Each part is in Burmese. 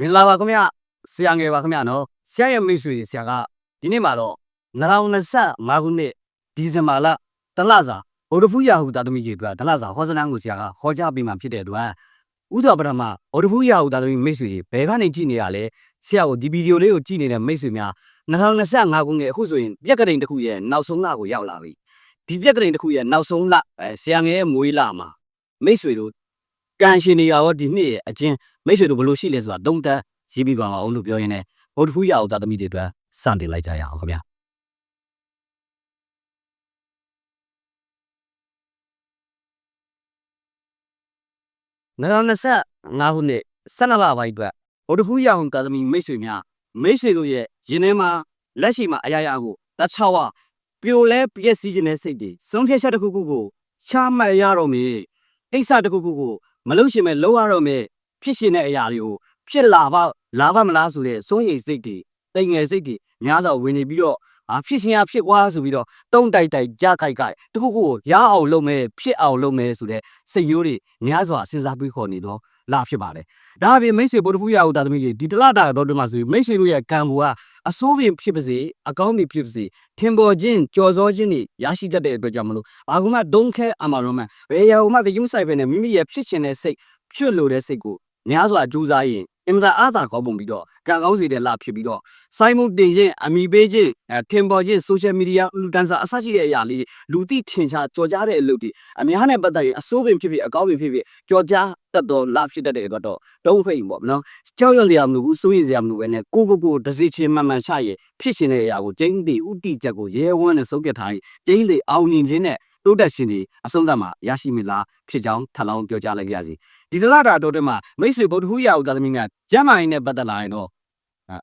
မင်္ဂလာပါခင်ဗျဆရာငယ်ပါခင်ဗျနော်ဆရာရဲ့မိတ်ဆွေဆရာကဒီနေ့မှာတော့2025ခုနှစ်ဒီဇင်ဘာလတလစာဗုဒ္ဓဖူးရာဟုသာသမီကြီးအတွက်တလစာဟောစနန်းကိုဆရာကဟောကြားပေးမှဖြစ်တဲ့အတွက်ဥသောပထမဗုဒ္ဓဖူးရာဟုသာသမီမိတ်ဆွေဘယ်ကနေကြည့်နေရလဲဆရာကိုဒီဗီဒီယိုလေးကိုကြည့်နေတဲ့မိတ်ဆွေများ2025ခုနှစ်အခုဆိုရင်ပြက်ကတိန်တစ်ခုရဲ့နောက်ဆုံးလကိုရောက်လာပြီဒီပြက်ကတိန်တစ်ခုရဲ့နောက်ဆုံးလအဲဆရာငယ်ရဲ့မွေးလမှာမိတ်ဆွေတို့ ကန်ရှင်နေရရောဒီနှစ်ရဲ့အချင်းမိတ်ဆွေတို့ဘယ်လိုရှိလဲဆိုတာတုံးတက်ရေးပြီးပါအောင်လို့ပြောရင်းနဲ့ဗုဒ္ဓဖူးရအောင်သာသမီတွေအတွက်စတင်လိုက်ကြရအောင်ခင်ဗျာ2025ခုနှစ်12လပိုင်းအတွက်ဗုဒ္ဓဖူးရအောင်သာသမီမိတ်ဆွေများမိတ်ဆွေတို့ရဲ့ရင်ထဲမှာလက်ရှိမှာအရာရာကိုတခြားဝပြိုလဲပြည့်စည်ခြင်းတဲ့စိတ်တွေဆုံးဖြတ်ချက်တစ်ခုခုကိုချမှတ်ရတော့မည်အိဆတစ်ခုခုကို မလုပ်ရှင်မဲ့လုပ်ရတော့မယ်ဖြစ်ရှင်တဲ့အရာတွေကိုဖြစ်လာပါလာပါမလားဆိုတဲ့စိုးရိမ်စိတ်တွေတိမ်ငယ်စိတ်တွေများစွာဝင်နေပြီးတော့အာဖြစ်ရှင်ရဖြစ်ကွာဆိုပြီးတော့တုံးတိုက်တိုက်ကြခိုက်ခိုက်တခုခုကိုရအောင်လုပ်မယ်ဖြစ်အောင်လုပ်မယ်ဆိုတဲ့စိတ်ရိုးတွေများစွာစဉ်းစားပြီးခေါ်နေတော့လာဖြစ်ပါတယ်ဒါအပြင်မိတ်ဆွေဗုဒ္ဓဖူးရအောင်တာသမီးကြီးဒီတလတာတော့ဒီမှာဆိုမိတ်ဆွေတို့ရဲ့ကံဘူကအစိုးပင်ဖြစ်ပါစေအကောင်းပင်ဖြစ်ပါစေထင်ပေါ်ခြင်းကြော်စောခြင်းတွေရရှိတတ်တဲ့အတွက်ကြောင့်မလို့ဘာကူမှဒုံခဲအမှာတော့မှဘယ်ရာဟိုမှတကင်းဆိုင်ပဲနဲ့မိမိရဲ့ဖြစ်ရှင်တဲ့စိတ်ဖြစ်လို့တဲ့စိတ်ကို များစွာကြိုးစားရင်အင်မတန်အားသာကောင်းပုံပြီးတော့ကံကောင်းစေတဲ့လဖြစ်ပြီးတော့စိုင်းမှုတင်ခြင်းအမိပေးခြင်းအဲထင်ပေါ်ခြင်း social media လူတန်းစားအစရှိတဲ့အရာလေးလူသိထင်ရှားကြော်ကြားတဲ့အလုပ်တွေအများနဲ့ပတ်သက်ရင်အစိုးပင်ဖြစ်ဖြစ်အကောင်းပင်ဖြစ်ဖြစ်ကြော်ကြားတတ်တော်လဖြစ်တတ်တဲ့အတွက်တော့တုံးဖိတ်ပေါ့နော်ကြောက်ရွံ့စရာမလိုဘူးစိုးရိမ်စရာမလိုပဲနဲ့ကိုကိုကိုတစိချင်းမှန်မှန်ချရဲ့ဖြစ်ရှင်တဲ့အရာကိုကျင်းတည်ဥတီချက်ကိုရဲဝန်းနဲ့စုပ်ကထားရင်ကျင်းတည်အောင်မြင်ခြင်းနဲ့တိုးတက်ရှင်တွေအဆုံးသတ်မှာရရှိမလားဖြစ်ကြောင်းထပ်လောင်းပြောကြားလိုက်ကြစီဒီတလတာတော့တည်းမှာမိတ်ဆွေဗုဒ္ဓဟူရာဥဒသမီးများကျမ်းမာရင်နဲ့ပတ်သက်လာရင်တော့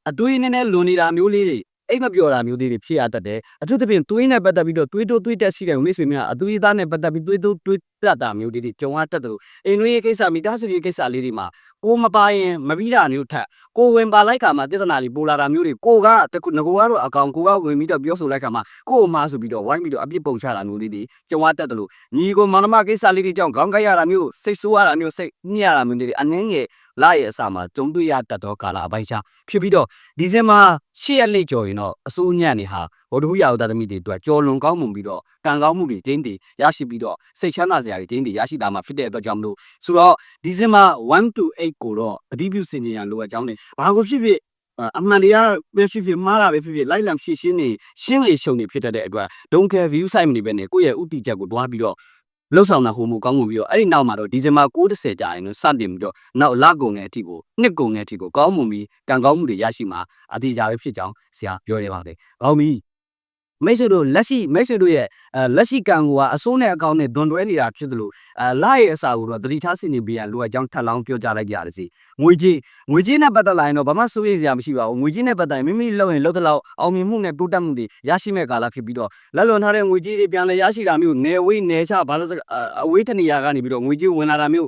အတွေးနည်းနည်းလွန်နေတာမျိုးလေးတွေ အိတ်မပြောတာမျိုးလေးတွေဖြစ်ရတတ်တယ်အထူးသဖြင့်တွေးနဲ့ပတ်သက်ပြီးတော့တွေးတိုးတွေးတက်ရှိတဲ့မိတ်ဆွေများအသွေးသားနဲ့ပတ်သက်ပြီးတွေးတိုးတွေးတက်တာမျိုးလေးတွေကြုံရတတ်တယ်လို့အိမ်တွင်းရေးကိစ္စမိသားစုရေးကိစ္စလေးတွေမှာကိုမပါရင်မပြီးတာမျိုးထက်ကိုဝင်ပါလိုက်ခါမှာပြဿနာတွေပိုလာတာမျိုးတွေကိုကတကူငကိုကတော့အကောင်ကိုကဝင်ပြီးတော့ပြောဆိုလိုက်ခါမှာကို့အမားဆိုပြီးတော့ဝိုင်းပြီးတော့အပြစ်ပုံချတာမျိုးလေးတွေကြုံရတတ်တယ်လို့ညီကိုမောင်နှမကိစ္စလေးတွေကြောင့်ခေါင်းကိုက်ရတာမျိုးစိတ်ဆိုးရတာမျိုးစိတ်ညစ်ရတာမျိုးတွေအနှင်းငယ်လာရဲ့အစာမှာကြုံတွေ့ရတတ်သောကာလအပိုင်းခြားဖြစ်ပြီးတော့ဒီဇင်ဘာ ၈ရက်နေ့ကျော်ရင်တော့အစိုးညံ့နေဟာဗုဒ္ဓဟူးရာဥဒသမီတွေအတွက်ကြော်လွန်ကောင်းမှုပြီးတော့ကံကောင်းမှုတွေတင်းတည်ရရှိပြီးတော့စိတ်ချမ်းသာစရာတွေတင်းတည်ရရှိတာမှဖြစ်တဲ့အတွက်ကြောင့်မလို့ဆိုတော့ဒီဇင်ဘာ1 to 8ကိုတော့အတိပြုစင်ကြရလိုအပ်ကြောင်းနဲ့ဘာကိုဖြစ်ဖြစ်အမှန်တရားပဲဖြစ်ဖြစ်မှားတာပဲဖြစ်ဖြစ်လိုက်လံဖြစ်ရှင်းနေရှင်းလေရှုံနေဖြစ်တတ်တဲ့အတွက် don't care view site မနေပဲနဲ့ကိုယ့်ရဲ့ဥတီချက်ကိုတွားပြီးတော့ လှုပ်ဆောင်တာဟိုမူကောင်းမှုပြီးတော့အဲ့ဒီနောက်မှာတော့ဒီဇင်ဘာ9:30ကြာရင်တော့စတင်ပြီးတော့နောက်လကုန်ငယ်အထိကိုနှစ်ကုန်ငယ်အထိကိုကောင်းမှုပြီးကံကောင်းမှုတွေရရှိမှာအတိအကျပဲဖြစ်ကြောင်းဆရာပြောရပါတယ်။ကောင်းပြီ မိတ်ဆွေတို့လက်ရှိမိတ်ဆွေတို့ရဲ့အဲလက်ရှိကံကအစိုးနဲ့အကောင့်နဲ့ဒွန်တွဲနေတာဖြစ်သလိုအဲလာရဲ့အစာကိုတော့တတိထားစင်နေပြန်လိုအပ်ကြောင်းထပ်လောင်းပြောကြလိုက်ကြရစီငွေကြီးငွေကြီးနဲ့ပတ်သက်လာရင်တော့ဘာမှစိုးရိမ်စရာမရှိပါဘူးငွေကြီးနဲ့ပတ်သက်ရင်မိမိလှုပ်ရင်လှုပ်တဲ့လောက်အောင်မြင်မှုနဲ့တိုးတက်မှုတွေရရှိမဲ့ကာလဖြစ်ပြီးတော့လက်လွန်ထားတဲ့ငွေကြီးတွေပြန်လဲရရှိတာမျိုးနေဝေးနေချဘာလို့အဝေးတနေရာကနေပြီးတော့ငွေကြီးဝင်လာတာမျိုး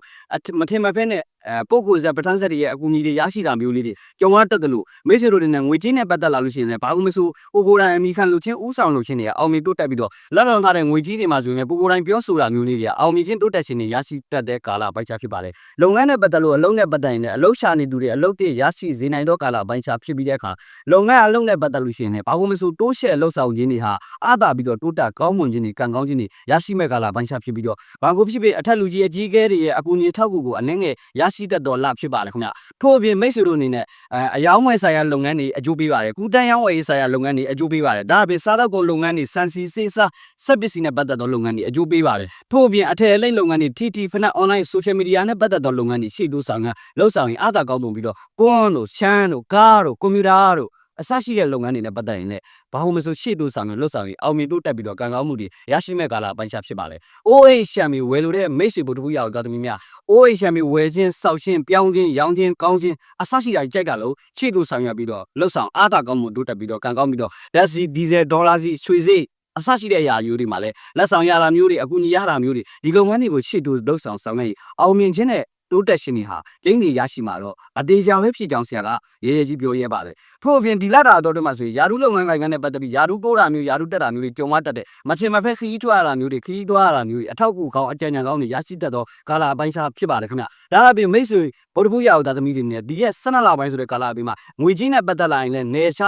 မထင်မဖက်နဲ့ အဲပုဂ္ဂိုလ်ဆက်ပထန်းဆက်တွေရဲ့အကူအညီတွေရရှိတာမျိုးလေးတွေကြုံရတတ်တယ်လို့မိတ်ဆွေတို့တွေနဲ့ငွေကြီးနဲ့ပတ်သက်လာလို့ရှိရင်လည်းဘာလို့မဆိုဟိုကိုယ်တိုင်အမိခံလို့ချင်းဥဆောင်လို့ချင်းတွေကအောင်မြင်တိုးတက်ပြီးတော့လက်လွန်ထားတဲ့ငွေကြီးတွေမှာဆိုရင်ပိုကိုယ်တိုင်ပြောဆိုတာမျိုးလေးတွေကအောင်မြင်ချင်းတိုးတက်ခြင်းတွေရရှိတတ်တဲ့ကာလပိုင်းခြားဖြစ်ပါတယ်လုပ်ငန်းနဲ့ပတ်သက်လို့အလုပ်နဲ့ပတ်သက်ရင်လည်းအလုပ်ရှာနေသူတွေအလုပ်တွေရရှိစေနိုင်သောကာလပိုင်းခြားဖြစ်ပြီးတဲ့အခါလုပ်ငန်းအလုပ်နဲ့ပတ်သက်လို့ရှိရင်လည်းဘာလို့မဆိုတိုးရှက်လှုပ်ဆောင်ခြင်းတွေဟာအားသာပြီးတော့တိုးတက်ကောင်းမွန်ခြင်းတွေကံကောင်းခြင်းတွေရရှိမဲ့ကာလပိုင်းခြားဖြစ်ပြီးတော့ဘာကိုဖြစ်ဖြစ်အထက်လူကြီးအကြီးအကဲတွေရဲ့အကူအညီထောက်ကူကိုအနှင်းငယ်ရရှိတတ်တော်လဖြစ်ပါတယ်ခင်ဗျထို့အပြင်မိတ်ဆွေတို့အနေနဲ့အဲအယောင်းဝယ်ဆိုင်ရာလုပ်ငန်းတွေအကျိုးပေးပါတယ်ကုတန်းရောင်းဝယ်ရေးဆိုင်ရာလုပ်ငန်းတွေအကျိုးပေးပါတယ်ဒါအပြင်စားသောက်ကုန်လုပ်ငန်းတွေစံစီစေးစားစက်ပစ္စည်းနဲ့ပတ်သက်သောလုပ်ငန်းတွေအကျိုးပေးပါတယ်ထို့အပြင်အထည်အလိမ့်လုပ်ငန်းတွေ TT ဖနက် online social media နဲ့ပတ်သက်သောလုပ်ငန်းတွေရှေ့တိုးဆောင်ကလှုပ်ဆောင်ရင်အားသာကောင်းပုံပြီးတော့ကွန်းတို့ရှမ်းတို့ကားတို့ကွန်ပျူတာတို့ အစရှိတဲ့လုပ်ငန်းတွေနဲ့ပတ်သက်ရင်လည်းဘာလို့မဆိုရှေ့တိုးဆောင်ရလှုပ်ဆောင်ရင်အောင်မြင်တိုးတက်ပြီးတော့ကံကောင်းမှုတွေရရှိမဲ့ကာလအပိုင်းခြားဖြစ်ပါလေ။ OH ရှမ်မီဝယ်လို့တဲ့မိတ်ဆွေဘုဒ္ဓဘူးရအောင်သာသမီများ OH ရှမ်မီဝယ်ခြင်းစောက်ခြင်းပြောင်းခြင်းရောင်းခြင်းကောင်းခြင်းအစရှိတာကြိုက်တာလို့ရှေ့တိုးဆောင်ရပြီးတော့လှုပ်ဆောင်အားသာကောင်းမှုတိုးတက်ပြီးတော့ကံကောင်းပြီးတော့ဓာတ်စီဒီဇယ်ဒေါ်လာစီရွှေစီအစရှိတဲ့အရာမျိုးတွေမှာလည်းလက်ဆောင်ရတာမျိုးတွေအကူအညီရတာမျိုးတွေဒီလုပ်ငန်းတွေကိုရှေ့တိုးလှုပ်ဆောင်ဆောင်နေအောင်မြင်ခြင်းနဲ့ တိုးတက်ရှင်တွေဟာကျင်းစီရရှိမှာတော့အသေးချာပဲဖြစ်ကြောင်းဆရာကရေရေကြီးပြောရဲပါတယ်ထို့အပြင်ဒီလာတာတော့တည်းမှာဆိုရင်ယာရုလုပ်ငန်းကိုင်ကနဲ့ပတ်သက်ပြီးယာရုပိုးတာမျိုးယာရုတက်တာမျိုးတွေကြုံရတတ်တယ်မချင်မဖက်ခီးထွားရတာမျိုးတွေခီးထွားရတာမျိုးတွေအထောက်အကူကောင်းအကြံဉာဏ်ကောင်းတွေရရှိတတ်သောကာလာအပိုင်းခြားဖြစ်ပါတယ်ခင်ဗျဒါအပြင်မိတ်ဆွေဗုဒ္ဓဘုရားသားသမီးတွေနဲ့ဒီရက်12လပိုင်းဆိုတဲ့ကာလာအပြင်မှာငွေကြီးနဲ့ပတ်သက်လာရင်လည်းနေချ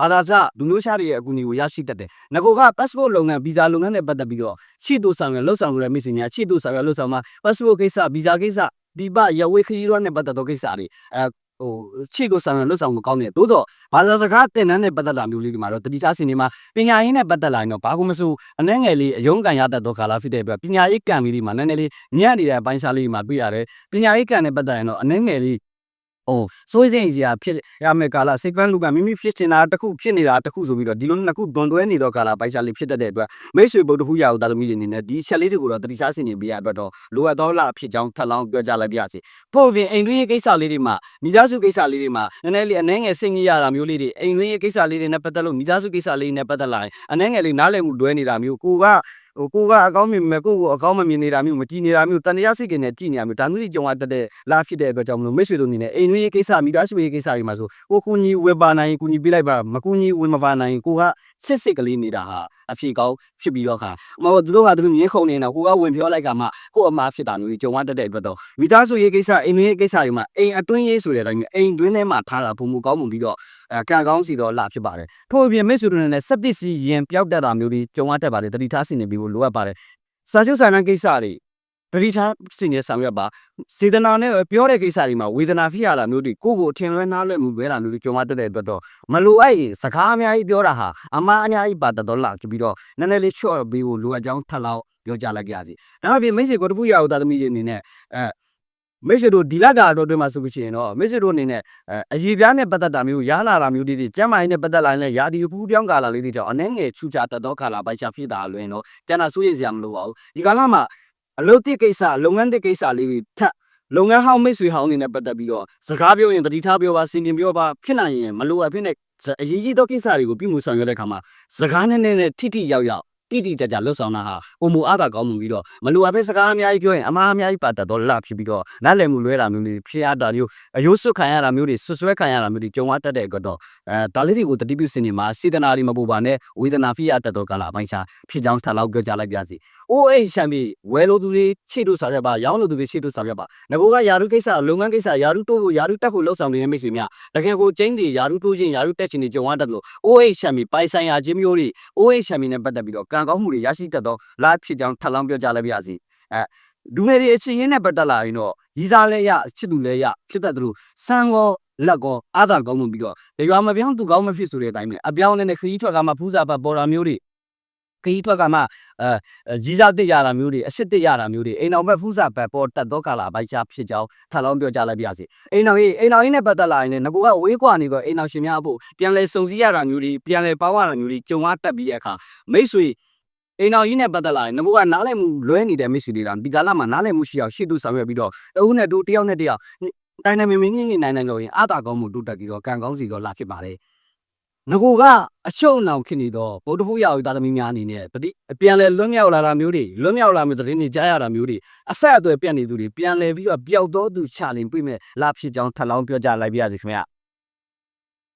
ဘာသာစလူမျိုးရှားတွေရဲ့အကူအညီကိုရရှိတတ်တယ်။ငကိုက passport လုပ်ငန်း visa လုပ်ငန်းနဲ့ပတ်သက်ပြီးတော့ရှေ့တို့ဆောင်ရလှုပ်ဆောင်ရတဲ့မိတ်ဆွေများရှေ့တို့ဆောင်ရလှုပ်ဆောင်မှာ passport ကိစ္စ visa ကိစ္စ ဒီပရဝေခရီးရွာနဲ့ပတ်သက်သောကိစ္စတွေအဲဟိုရှေ့ကိုဆောင်ရလှုပ်ဆောင်မှုကောင်းတယ်။သို့တော့ဘာသာစကားသင်တန်းနဲ့ပတ်သက်တာမျိုးလေးတွေမှာတော့တတိချစင်တွေမှာပညာရေးနဲ့ပတ်သက်လာရင်တော့ဘာကိုမဆိုအနှဲငယ်လေးအယုံကန်ရတတ်သောကာလဖြစ်တဲ့အတွက်ပညာရေးကံလေးတွေမှာနည်းနည်းလေးညံ့နေတဲ့အပိုင်းခြားလေးတွေမှာတွေ့ရတယ်။ပညာရေးကံနဲ့ပတ်သက်ရင်တော့အနှဲငယ်လေး ဟိုစိုးစိမ်စရာဖြစ်ရမယ်ကာလစိတ်ကန်းလူကမိမိဖြစ်ချင်တာတစ်ခုဖြစ်နေတာတစ်ခုဆိုပြီးတော့ဒီလိုနှစ်ခုဒွန်တွဲနေတော့ကာလပိုက်စားလေးဖြစ်တတ်တဲ့အတွက်မိတ်ဆွေဗုဒ္ဓဖူးရာကိုတာသမီတွေအနေနဲ့ဒီချက်လေးတွေကိုတော့တတိချစင်နေပြရအတွက်တော့လိုအပ်သောလာဖြစ်ကြောင်းထပ်လောင်းပြောကြလိုက်ပါရစေပို့ပြင်အိမ်တွင်းရေးကိစ္စလေးတွေမှာမိသားစုကိစ္စလေးတွေမှာနည်းနည်းလေးအနှဲငယ်စိတ်ကြီးရတာမျိုးလေးတွေအိမ်တွင်းရေးကိစ္စလေးတွေနဲ့ပတ်သက်လို့မိသားစုကိစ္စလေးတွေနဲ့ပတ်သက်လာရင်အနှဲငယ်လေးနားလည်မှုလွဲနေတာမျိုးကိုက ဟိုကိုကအကောင်းမြင်မဲ့ကိုကိုအကောင်းမမြင်နေတာမျိုးမကြည်နေတာမျိုးတန်တရားစိတ်ကနဲ့ကြည်နေတာမျိုးဒါမျိုးတွေကြုံရတတ်တဲ့လာဖြစ်တဲ့အတွက်ကြောင့်မလို့မိတ်ဆွေတို့အနေနဲ့အိမ်တွင်းရေးကိစ္စမိသားစုရေးကိစ္စတွေမှာဆိုကိုကူညီဝေပါနိုင်ကူညီပေးလိုက်ပါမကူညီဝေမပါနိုင်ကိုကစစ်စစ်ကလေးနေတာဟာအဖြစ်ကောင်းဖြစ်ပြီးတော့ခါမဟုတ်သူတို့ကသူတို့မြင်းခုန်နေတာကိုကဝင်ပြောလိုက်ကမှကိုအမားဖြစ်တာမျိုးတွေကြုံရတတ်တဲ့အတွက်တော့မိသားစုရေးကိစ္စအိမ်တွင်းရေးကိစ္စတွေမှာအိမ်အတွင်းရေးဆိုတဲ့အတိုင်းအိမ်တွင်းထဲမှာထားတာပုံမူကောင်းမှုပြီးတော့အဲကံကောင်းစီတော့လာဖြစ်ပါတယ်ထို့အပြင်မိတ်ဆွေတို့နဲ့စက်ပစ္စည်းရင်ပျောက်တတ်တာမျိုးတွေကြုံရတတ်ပါတယ်တတိထားစီနေပြီးဖို့လိုအပ်ပါတယ်စာချုပ်ဆိုင်တဲ့ကိစ္စတွေတတိထားစီနေဆောင်ရွက်ပါစေတနာနဲ့ပြောတဲ့ကိစ္စတွေမှာဝေဒနာဖြစ်ရတာမျိုးတွေကိုကိုကိုအထင်လွဲနားလွဲမှုလွဲတာမျိုးတွေကြုံရတတ်တဲ့အတွက်တော့မလိုအပ်ရင်စကားအများကြီးပြောတာဟာအမားအများကြီးပါတတ်တော့လာပြီးတော့နည်းနည်းလေးချော့ပေးဖို့လိုအပ်ကြောင်းထပ်လောက်ပြောကြလိုက်ကြစီဒါအပြင်မိတ်ဆွေကိုတပူရအောင်တာသမီးတွေအနေနဲ့အဲ မိတ်ဆွေတို့ဒီလကာတော့တွင်မှာဆိုလို့ရှိရင်တော့မိတ်ဆွေတို့အနေနဲ့အဲအရေးပြားနဲ့ပတ်သက်တာမျိုးရားလာတာမျိုးတွေကျမ်းမာရေးနဲ့ပတ်သက်လာရင်လည်းယာဒီပူပြောင်းကာလာလေးတွေကြောင့်အနှဲငယ်ချူချတတ်သောကာလာပိုက်ချဖြစ်တာလွင်တော့ကျန်တာစိုးရိမ်စရာမလိုပါဘူးဒီကာလမှာအလုပ်တစ်ကိစ္စလုပ်ငန်းတစ်ကိစ္စလေးတွေထပ်လုပ်ငန်းဟောင်းမိတ်ဆွေဟောင်းတွေနဲ့ပတ်သက်ပြီးတော့စကားပြောရင်တတိထားပြောပါစင်တင်ပြောပါဖြစ်နိုင်ရင်မလိုအပ်ဖြစ်တဲ့အရေးကြီးသောကိစ္စတွေကိုပြုမှုဆောင်ရွက်တဲ့အခါမှာစကားနဲ့နဲ့နဲ့ထိထိရောက်ရောက် တိတိကျကျလွတ်ဆောင်တာဟာပုံမူအားသာကောင်းမှုပြီးတော့မလိုအပ်ပဲစကားအများကြီးပြောရင်အမားအများကြီးပါတတ်တော့လှဖြစ်ပြီးတော့နားလည်မှုလွဲတာမျိုးတွေဖြစ်ရတာမျိုးအယိုးစွတ်ခံရတာမျိုးတွေဆွဆွဲခံရတာမျိုးတွေကြုံရတတ်တဲ့အတွက်တော့အဲဒါလေးတွေကိုတတိပြုစင်နေမှာစေတနာတွေမပူပါနဲ့ဝေဒနာဖြစ်ရတတ်တော့ကာလအပိုင်းခြားဖြစ်ကြောင်းထပ်လောက်ပြောကြလိုက်ပါစီ။အိုးအိတ်ရှမ်းပြီဝယ်လို့သူတွေရှေ့တို့ဆောင်ရွက်ပါရောင်းလို့သူတွေရှေ့တို့ဆောင်ရွက်ပါငကိုကယာရုကိစ္စလုပ်ငန်းကိစ္စယာရုတိုးဖို့ယာရုတက်ဖို့လှုပ်ဆောင်နေတဲ့မိတ်ဆွေများတကယ်ကိုကျင်းစီယာရုတိုးချင်းယာရုတက်ချင်းတွေကြုံရတတ်လို့အိုးအိတ်ရှမ်းပြီပိုင်ဆိုင်ရာချင်းမျိုးတွေအိုးအိတ်ရှမ်းပြီနဲ့ပတ်သက်ပြီးတော့ကံကောင်းမှုတွေရရှိတတ်တော့လာဖြစ်ကြောင်းထပ်လောင်းပြောကြလိုက်ပါစီ။အဲလူငယ်တွေအချင်းရင်းနဲ့ပတ်သက်လာရင်တော့ရီစားလဲရချစ်သူလဲရဖြစ်တတ်သလိုစံကောလက်ကောအာသာကောင်းမှုပြီးတော့ရွာမပြောင်းသူကောင်းမဖြစ်ဆိုတဲ့အတိုင်းပဲအပြောင်းနဲ့ခရီးထွက်ကမှဖူးစာပတ်ပေါ်တာမျိုးတွေခရီးထွက်ကမှအဲရီစားတစ်ရတာမျိုးတွေအစ်စ်တစ်ရတာမျိုးတွေအိမ်အောင်ဘက်ဖူးစာပတ်ပေါ်တက်သောကာလာဘိုက်ချဖြစ်ကြောင်းထပ်လောင်းပြောကြလိုက်ပါစီအိမ်အောင်ရေးအိမ်အောင်ရေးနဲ့ပတ်သက်လာရင်လည်းငကူကဝေးကွာနေကောအိမ်အောင်ရှင်များဖို့ပြန်လဲစုံစည်းရတာမျိုးတွေပြန်လဲပေါင်းရတာမျိုးတွေကြုံရတတ်ပြီးတဲ့အခါမိတ်ဆွေ အိမ်တော်ကြီးနဲ့ပတ်သက်လာရင်ငဘကနားလည်မှုလွဲနေတဲ့မိတ်ဆွေတွေလားဒီကာလမှာနားလည်မှုရှိအောင်ရှေ့တူဆောင်ရွက်ပြီးတော့တဦးနဲ့တူတယောက်နဲ့တယောက်တိုင်းနိုင်မင်းမင်းငင်းငင်းနိုင်နိုင်တော့ရင်အာသာကောင်းမှုတိုးတက်ပြီးတော့ကံကောင်းစီတော့လာဖြစ်ပါတယ်ငကိုကအရှုံးအောင်ဖြစ်နေတော့ဗုဒ္ဓဘုရားဥသားသမီးများအနေနဲ့တတိအပြန်လဲလွတ်မြောက်လာတာမျိုးတွေလွတ်မြောက်လာမျိုးသတင်းတွေကြားရတာမျိုးတွေအဆက်အသွယ်ပြတ်နေသူတွေပြန်လဲပြီးတော့ပျောက်တော့သူချလင်ပြိမဲ့လာဖြစ်ကြောင်းထပ်လောင်းပြောကြလိုက်ပါရစေခင်ဗျ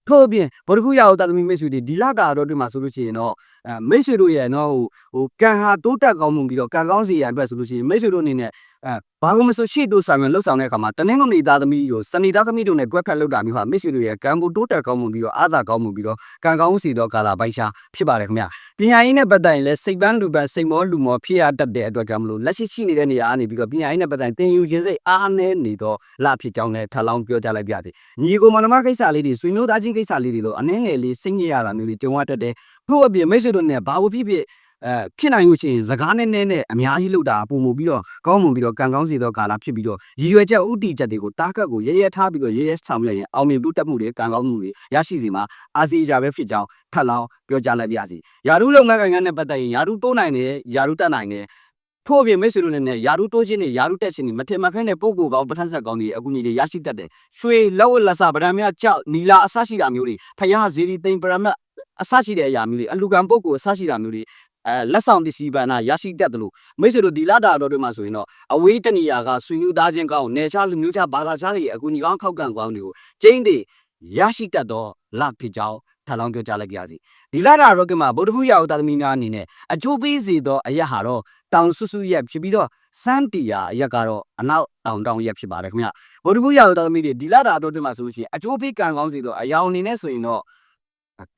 ထို့အပြင်ဗုဒ္ဓဘုရားဥသားသမီးမိတ်ဆွေတွေဒီလကာတော့တွေ့မှာဆိုလို့ရှိရင်တော့အဲမိတ်ဆွေတို့ရဲ့နော်ဟိုဟိုကံဟာတိုးတက်ကောင်းမှုပြီးတော့ကံကောင်းစီရန်အတွက်ဆိုလို့ရှိရင်မိတ်ဆွေတို့အနေနဲ့အဲဘာလို့မဆိုရှေ့တို့ဆောင်ရလှုပ်ဆောင်တဲ့အခါမှာတနင်္ဂနွေသားသမီးကိုစနေသားသမီးတို့နဲ့တွဲဖက်လှုပ်တာမျိုးဟာမိတ်ဆွေတို့ရဲ့ကံကိုတိုးတက်ကောင်းမှုပြီးတော့အားသာကောင်းမှုပြီးတော့ကံကောင်းစီတော့ကာလာပိုက်ရှာဖြစ်ပါတယ်ခင်ဗျပညာရေးနဲ့ပတ်သက်ရင်လည်းစိတ်ပန်းလူပန်းစိတ်မောလူမောဖြစ်ရတတ်တဲ့အတွက်ကြောင့်မလို့လက်ရှိရှိနေတဲ့နေရာကနေပြီးတော့ပညာရေးနဲ့ပတ်သက်ရင်တင်ယူခြင်းစိတ်အားနည်းနေတော့လှဖြစ်ကြောင်းလည်းထပ်လောင်းပြောကြလိုက်ပြစီညီကိုမနမကိစ္စလေးတွေဆွေမျိုးသားချင်းကိစ္စလေးတွေလို့အနှဲငယ်လေးစိတ်ညစ်ရတာမျိုးတွေကြုံရတတ်တယ် ထို့အပြင်မိတ်ဆွေတို့နဲ့ဘာလို့ဖြစ်ဖြစ်အဲဖြစ်နိုင်လို့ရှိရင်စကားနဲ့နဲ့နဲ့အများကြီးလုပ်တာပုံမှုပြီးတော့ကောင်းမှုပြီးတော့ကံကောင်းစီသောကာလဖြစ်ပြီးတော့ရည်ရွယ်ချက်ဥတီချက်တွေကိုတားကတ်ကိုရဲရဲထားပြီးတော့ရဲရဲဆောင်ရွက်ရင်အောင်မြင်တိုးတက်မှုတွေကံကောင်းမှုတွေရရှိစီမှာအာစီကြပဲဖြစ်ကြောင်းထပ်လောင်းပြောကြလိုက်ပါရစီယာရုလုံငန်းကိုင်ငန်းနဲ့ပတ်သက်ရင်ယာရုတိုးနိုင်တယ်ယာရုတက်နိုင်တယ်ထို့အပြင်မိတ်ဆွေတို့နဲ့ယာရုတိုးခြင်းနဲ့ယာရုတက်ခြင်းတွေမထင်မဖက်နဲ့ပုံကိုယ်ကောင်းပဋ္ဌာန်းဆက်ကောင်းတွေအကူအညီတွေရရှိတတ်တယ်ရွှေလက်ဝတ်လက်စဗဒံများကြောက်နီလာအစရှိတာမျိုးတွေဖယားဇီရီသိမ်ပရမတ် အစရှိတဲ့အရာမျိုးတွေအလူကံပုတ်ကိုအစရှိတာမျိုးတွေအဲလက်ဆောင်ပစ္စည်းပဏာရရှိတတ်တယ်လို့မိတ်ဆွေတို့ဒီလာတာတော်တွေမှာဆိုရင်တော့အဝေးတနေရာကဆွေမျိုးသားချင်းကောင်းနေချလူမျိုးချဘာသာခြားတွေအကူညီကောင်းခောက်ကန်ကောင်းတွေကိုကျင်းတွေရရှိတတ်တော့လဖြစ်ကြောင်းထပ်လောင်းပြောကြားလိုက်ပါရစေဒီလာတာတော့ကမှာဗုဒ္ဓဘုရားဥဒသမီများအနေနဲ့အကျိုးပေးစေသောအရက်ဟာတော့တောင်ဆွဆွရက်ဖြစ်ပြီးတော့စမ်းတီယာအရက်ကတော့အနောက်တောင်တောင်ရက်ဖြစ်ပါတယ်ခင်ဗျဗုဒ္ဓဘုရားဥဒသမီတွေဒီလာတာတော့တွေမှာဆိုလို့ရှိရင်အကျိုးပေးကံကောင်းစေသောအယောင်အနေနဲ့ဆိုရင်တော့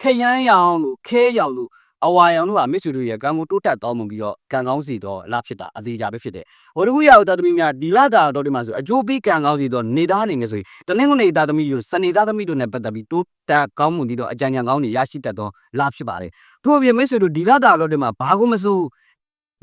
ခရမ်းရောင်လို့ခဲရောင်လို့အဝါရောင်လို့ဟာမစ်ဆူတို့ရဲ့ကံကိုတိုးတက်တောင်းမှုပြီးတော့ကံကောင်းစီတော့လာဖြစ်တာအသေးကြပဲဖြစ်တယ်။ဝတ္ထုရအောင်တာသမီများဒီလာတာတော့ဒီမှာဆိုအကျိုးပေးကံကောင်းစီတော့နေသားအနေနဲ့ဆိုရင်တနင်္ဂနွေသားသမီးတို့စနေသားသမီးတို့နဲ့ပတ်သက်ပြီးတိုးတက်ကောင်းမှုပြီးတော့အကြံဉာဏ်ကောင်းတွေရရှိတတ်တော့လာဖြစ်ပါတယ်။ထို့အပြင်မစ်ဆူတို့ဒီလာတာတော့ဒီမှာဘာကိုမစိုး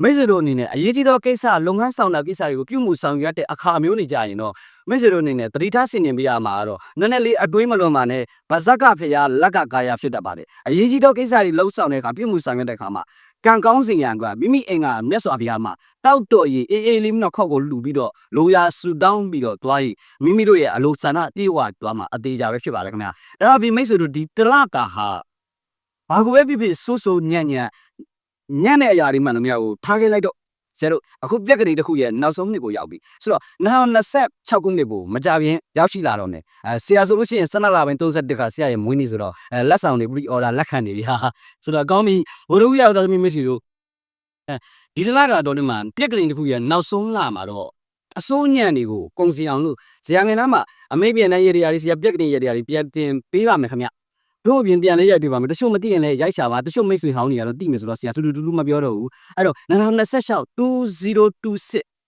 မိတ်ဆွေတို့အနေနဲ့အရေးကြီးသောကိစ္စလုပ်ငန်းဆောင်တာကိစ္စတွေကိုပြုမှုဆောင်ရွက်တဲ့အခါမျိုးနေကြရင်တော့မိတ်ဆွေတို့အနေနဲ့တတိထားဆင်ញင်ပေးရမှာတော့နည်းနည်းလေးအတွင်းမလွန်ပါနဲ့ဗဇက်ကဖျားလက်ကကာယဖြစ်တတ်ပါတယ်အရေးကြီးသောကိစ္စတွေလှုပ်ဆောင်တဲ့အခါပြုမှုဆောင်ရွက်တဲ့အခါမှာကံကောင်းစဉ်ရန်ကမိမိအိမ်ကမြတ်စွာဘုရားမှာတောက်တော့ရေးအေးအေးလေးမနော်ခောက်ကိုလူပြီးတော့လိုရာဆူတောင်းပြီးတော့တွားရေးမိမိတို့ရဲ့အလိုဆန္ဒပြေဝတွားမှာအသေးကြပဲဖြစ်ပါတယ်ခင်ဗျာဒါအပြင်မိတ်ဆွေတို့ဒီတလကာဟာဘာကိုပဲဖြစ်ဖြစ်စိုးစိုးညံ့ညံ့ ညံ့တဲ့အရာတွေမှန်လို့မရဘူးထားခဲ့လိုက်တော့ဆရာတို့အခုပြက်ကလေးတစ်ခုရဲ့နောက်ဆုံးနှစ်ကိုရောက်ပြီဆိုတော့2026ခုနှစ်ကိုမကြပြင်ရောက်ရှိလာတော့ ਨੇ အဲဆရာဆိုလို့ရှိရင်12လပိုင်း31ခါဆရာရဲ့မွေးနေ့ဆိုတော့အဲလက်ဆောင်တွေ pre order လက်ခံနေပြီဟာဆိုတော့ကောင်းပြီဘိုးတို့ရောက်တော့သမီးမရှိတို့အဲဒီလကတော့ဒီမှာပြက်ကလေးတစ်ခုရဲ့နောက်ဆုံးလမှာတော့အစိုးညံ့တွေကိုကုန်စီအောင်လို့ဇာငယ်နားမှာအမေပြန်တဲ့ရေဒီယာတွေဆရာပြက်ကလေးရေဒီယာတွေပြန်တင်ပေးပါမယ်ခင်ဗျ တို့အပြင်ပြန်လေးရိုက်ပြပါမယ်တချို့မသိရင်လည်းရိုက်ချပါတချို့မိတ်ဆွေဟောင်းတွေကတော့သိမယ်ဆိုတော့ဆရာတူတူတူတူမပြောတော့ဘူးအဲ့တော့2026 2026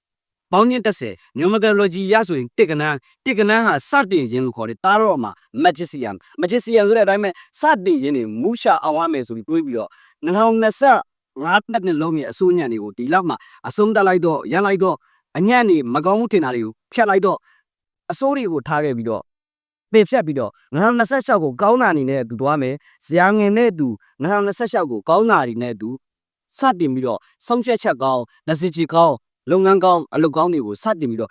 ပေါင်းည30 numerology ရဆိုရင်တစ်ကနန်းတစ်ကနန်းဟာစတင်ခြင်းလို့ခေါ်တယ်တားတော့မှာ magician magician ဆိုတဲ့အတိုင်းပဲစတင်ခြင်းတွေမူရှာအောင်ရမယ်ဆိုပြီးတွေးပြီးတော့2025နှစ်နဲ့လုံးရဲ့အစိုးညံတွေကိုဒီလောက်မှာအဆုံးတက်လိုက်တော့ရန်လိုက်တော့အညံ့နေမကောင်းမှုထင်တာတွေကိုဖျက်လိုက်တော့အစိုးတွေကိုထားခဲ့ပြီးတော့ ပင်ဖြတ်ပြီးတော့2026ကိုကောင်းတာအနေနဲ့သူသွားမယ်ဇာငင်နဲ့သူ2026ကိုကောင်းတာအနေနဲ့သူစတင်ပြီးတော့ဆုံးဖြတ်ချက်ကောင်းလက်စစ်ချီကောင်းလုပ်ငန်းကောင်းအလုပ်ကောင်းတွေကိုစတင်ပြီးတော့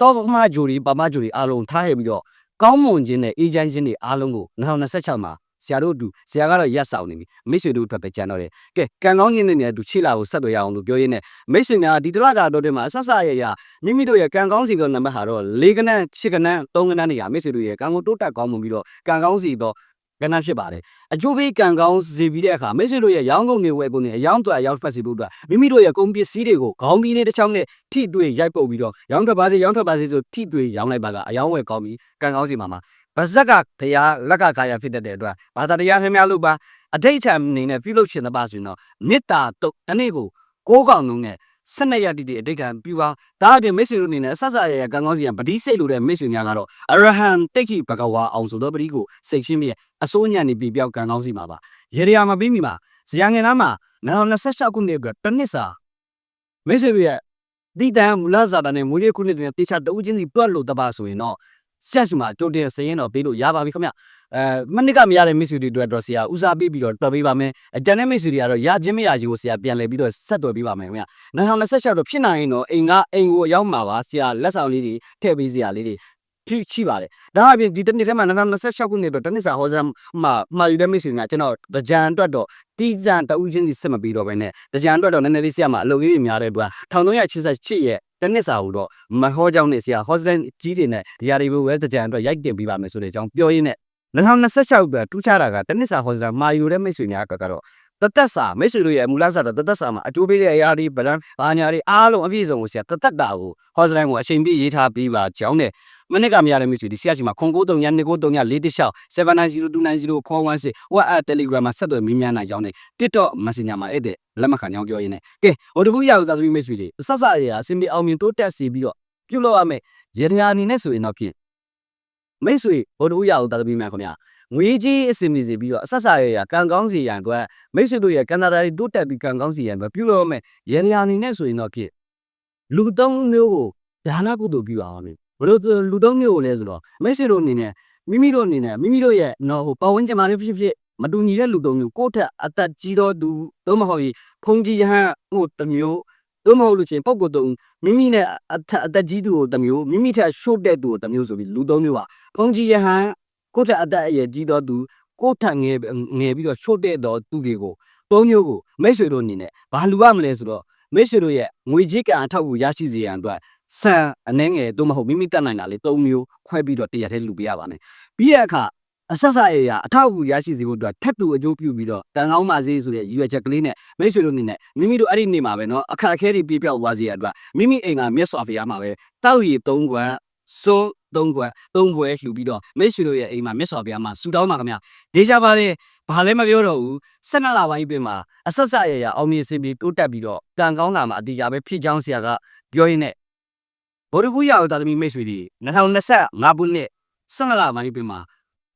တော့မဂျိုရီပါမဂျိုရီအားလုံးထားရပြီးတော့ကောင်းမွန်ခြင်းနဲ့အေဂျင့်ချင်းတွေအားလုံးကို2026မှာ ဆရာတို့အတူဆရာကတော့ရက်ဆောင်နေပြီမိတ်ဆွေတို့အတွက်ပဲကြံတော့တယ်ကဲကံကောင်းခြင်းတွေနဲ့အတူခြေလာကိုဆက်သွယ်ရအောင်လို့ပြောရင်းနဲ့မိတ်ဆွေများဒီတလတာတော့တဲ့မှာအဆက်ဆက်ရရမိမိတို့ရဲ့ကံကောင်းစီကနံပါတ်ဟာတော့၄ကနန်း၈ကနန်း၃ကနန်းနေရမိတ်ဆွေတို့ရဲ့ကံကိုတိုးတက်ကောင်းမှုပြီးတော့ကံကောင်းစီတော့ကဏ္ဍဖြစ်ပါတယ်အကျိုးပေးကံကောင်းစေပြီးတဲ့အခါမိတ်ဆွေတို့ရဲ့ရောင်းကုန်တွေဝယ်ကုန်တွေအယောင်းတွေအယောင်းဖက်စီဖို့အတွက်မိမိတို့ရဲ့ကုန်ပစ္စည်းတွေကိုခေါင်းပြီးလေးတစ်ချောင်းနဲ့ထိတွေ့ရိုက်ပုတ်ပြီးတော့ရောင်းထွက်ပါစေရောင်းထွက်ပါစေဆိုထိတွေ့ရောင်းလိုက်ပါကအယောင်းဝယ်ကောင်းပြီးကံကောင်းစီမှာမှာ ဗဇက်ကတရားလက်ကကာယဖြစ်တတ်တဲ့အတွက်ဘာသာတရားခင်များလို့ပါအဋိဋ္ဌံအနေနဲ့ပြုလုပ်ရှင်သပါဆိုရင်တော့မေတ္တာတုတ်အနည်းကိုကိုးကောင်လုံးနဲ့ဆက်နေရတည်တည်အဋိဋ္ဌံပြုပါဒါအပြင်မိတ်ဆွေတို့အနေနဲ့အဆက်ဆက်ရရကံကောင်းစီကပတိစိတ်လို့တဲ့မိတ်ဆွေများကတော့အရဟံတိတ်ခိဘဂဝါအောင်ဆိုတော့ပတိကိုစိတ်ရှင်းပြီးအစိုးညံနေပြီးပြောက်ကံကောင်းစီမှာပါရေရယာမပြီးမိမှာဇယံငယ်နားမှာ2026ခုနှစ်အတွက်တစ်နှစ်စာမိတ်ဆွေရဲ့ဒီတန်မူလဇာတာနဲ့မူလခုနှစ်တွေတေချာတဦးချင်းစီတွက်လို့တပါဆိုရင်တော့ ဆက်စုမှာကြိုတင်စရင်တော့ပေးလို့ရပါပြီခင်ဗျအဲမနစ်ကမရတဲ့မိတ်ဆွေတွေအတွက်တော့ဆရာဦးစားပေးပြီးတော့တွက်ပေးပါမယ်အကြံတဲ့မိတ်ဆွေတွေကတော့ရခြင်းမရခြင်းကိုဆရာပြန်လည်ပြီးတော့ဆက်တွယ်ပေးပါမယ်ခင်ဗျ2026တော့ဖြစ်နိုင်ရင်တော့အိမ်ကအိမ်ကိုရောက်မှာပါဆရာလက်ဆောင်လေးတွေထည့်ပေးစရာလေးတွေဖြစ်ရှိပါတယ်ဒါအပြင်ဒီတစ်နှစ်ထဲမှာ2026ခုနှစ်တော့တနစ်စာဟောစမ်းမှာမှာယူတဲ့မိတ်ဆွေကကျွန်တော်ကြံအတွက်တော့တီးကြံတဦးချင်းစီစစ်မပြီးတော့ပဲနဲ့ကြံအတွက်တော့နည်းနည်းလေးဆရာမအလုပ်လေးတွေများတဲ့အတွက်1388ရဲ့ တနစ်စာဟူတော့မဟောကြောင်းနဲ့ဆရာဟောစတန်ကြီးတွေနဲ့ဒီဟာတွေကိုပဲကြံအတွက်ရိုက်တင်ပေးပါမယ်ဆိုတဲ့အကြောင်းပြောရင်းနဲ့2026အတွက်တူးချတာကတနစ်စာဟောစတန်မာယူတဲ့မိတ်ဆွေများကတော့တသက်စာမိတ်ဆွေတို့ရဲ့မူလစာတော့တသက်စာမှာအကျိုးပေးတဲ့အရာတွေဗလန်ဘာညာတွေအားလုံးအပြည့်စုံကိုဆရာတသက်တာကိုဟောစတန်ကိုအချိန်ပြည့်ရေးထားပြီးပါကြောင်းနဲ့ မနစ်ကမရတဲ့မိတ်ဆွေဒီဆရာကြီးမှာခွန်93ည293ည416 790296 WhatsApp Telegram မှာဆက်သွယ်မင်းများနိုင်ကြောင်းနဲ့ TikTok Messenger မှာအဲ့တဲ့လက်မခံကြောင်းပြောရင်းနဲ့ကဲဟိုတပူရအောင်သာသမီမိတ်ဆွေတွေဆက်ဆက်ရအစင်ပြေအောင်မြင်တိုးတက်စီပြီးတော့ပြုလုပ်ရမယ်ရေရာအနေနဲ့ဆိုရင်တော့ဖြင့်မိတ်ဆွေဟိုတပူရအောင်သာသမီများခင်ဗျာငွေကြီးအစင်ပြေစီပြီးတော့အဆက်ဆက်ရရကံကောင်းစီရန်အတွက်မိတ်ဆွေတို့ရဲ့ကန်နာဒါတွေတိုးတက်ပြီးကံကောင်းစီရန်အတွက်ပြုလုပ်ရမယ်ရေရာအနေနဲ့ဆိုရင်တော့ဖြင့်လူသုံးမျိုးကိုဒါနကုသိုလ်ပြုအောင် မယ်ဘလို့လူသုံးမျိုးကိုလဲဆိုတော့မိတ်ဆွေတို့အနေနဲ့မိမိတို့အနေနဲ့မိမိတို့ရဲ့နော်ဟိုပတ်ဝန်းကျင်မှာလည်းဖြစ်ဖြစ်မတူညီတဲ့လူသုံးမျိုးကိုယ့်ထက်အသက်ကြီးသောသူသို့မဟုတ်ရင်ဖုန်ကြီးယဟန်ဟိုတစ်မျိုးသို့မဟုတ်လို့ချင်းပုံကိုယ်သုံးမိမိနဲ့အသက်အသက်ကြီးသူကိုတစ်မျိုးမိမိထက်ရှို့တဲ့သူကိုတစ်မျိုးဆိုပြီးလူသုံးမျိုးပါဖုန်ကြီးယဟန်ကိုယ့်ထက်အသက်အရွယ်ကြီးသောသူကိုယ့်ထက်ငယ်ငယ်ပြီးတော့ရှို့တဲ့သောသူတွေကိုသုံးမျိုးကိုမိတ်ဆွေတို့အနေနဲ့ဘာလူရမလဲဆိုတော့မိတ်ဆွေတို့ရဲ့ငွေကြေးကံအထောက်အကူရရှိစေရန်အတွက် ဆန်အနှဲငယ်သို့မဟုတ်မိမိတတ်နိုင်တာလေးသုံးမျိုးခွဲပြီးတော့တရက်တည်းလူပေးရပါမယ်ပြီးရအခါအဆက်ဆက်ရရအထောက်အကူရရှိစေဖို့အတွက်ထပ်တူအကျိုးပြုပြီးတော့တန်ကောင်းပါစေဆိုတဲ့ရည်ရွယ်ချက်ကလေးနဲ့မိတ်ဆွေတို့အနေနဲ့မိမိတို့အဲ့ဒီနေ့မှာပဲเนาะအခက်အခဲတွေပြပြောက်သွားစေရအတွက်မိမိအိမ်ကမျက်စွာဖျားမှာပဲတောက်ရီ၃ခွက်စွန်း၃ခွက်၃ဘွဲလှူပြီးတော့မိတ်ဆွေတို့ရဲ့အိမ်မှာမျက်စွာဖျားမှာဆူတောင်းပါခင်ဗျဒေးကြပါလေဘာလည်းမပြောတော့ဘူး၁၂လပိုင်းပြင်မှာအဆက်ဆက်ရရအောင်မြင်စေပြီးတိုးတက်ပြီးတော့ကံကောင်းလာမှာအတီးကြပဲဖြစ်ချောင်းဆရာကပြောရင်းနဲ့ ဗောဓဘူးရအောင်တာသမီမိတ်ဆွေတွေ2025ခုနှစ်၁၂လပိုင်းပြင်မှာ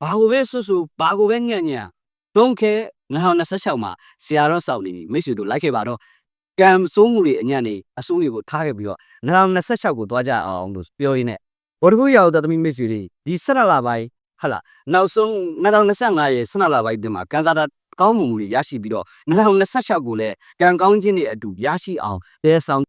ဘာကိုပဲဆွဆွဘာကိုပဲညံ့ညံ့တုံးခဲ2026မှာဆရာတော်စောင့်နေပြီမိတ်ဆွေတို့လိုက်ခဲ့ပါတော့ကံစိုးမှုတွေအညံ့နေအစိုးတွေကိုထားခဲ့ပြီးတော့2026ကိုသွားကြအောင်လို့ပြောရင်းနဲ့ဗောဓဘူးရအောင်တာသမီမိတ်ဆွေတွေဒီ12လပိုင်းဟဟလာနောက်ဆုံး2025ရဲ့12လပိုင်းတင်မှာကန်စာတာကောင်းမှုတွေရရှိပြီးတော့2026ကိုလည်းကံကောင်းခြင်းတွေအတူရရှိအောင်တဲဆောင်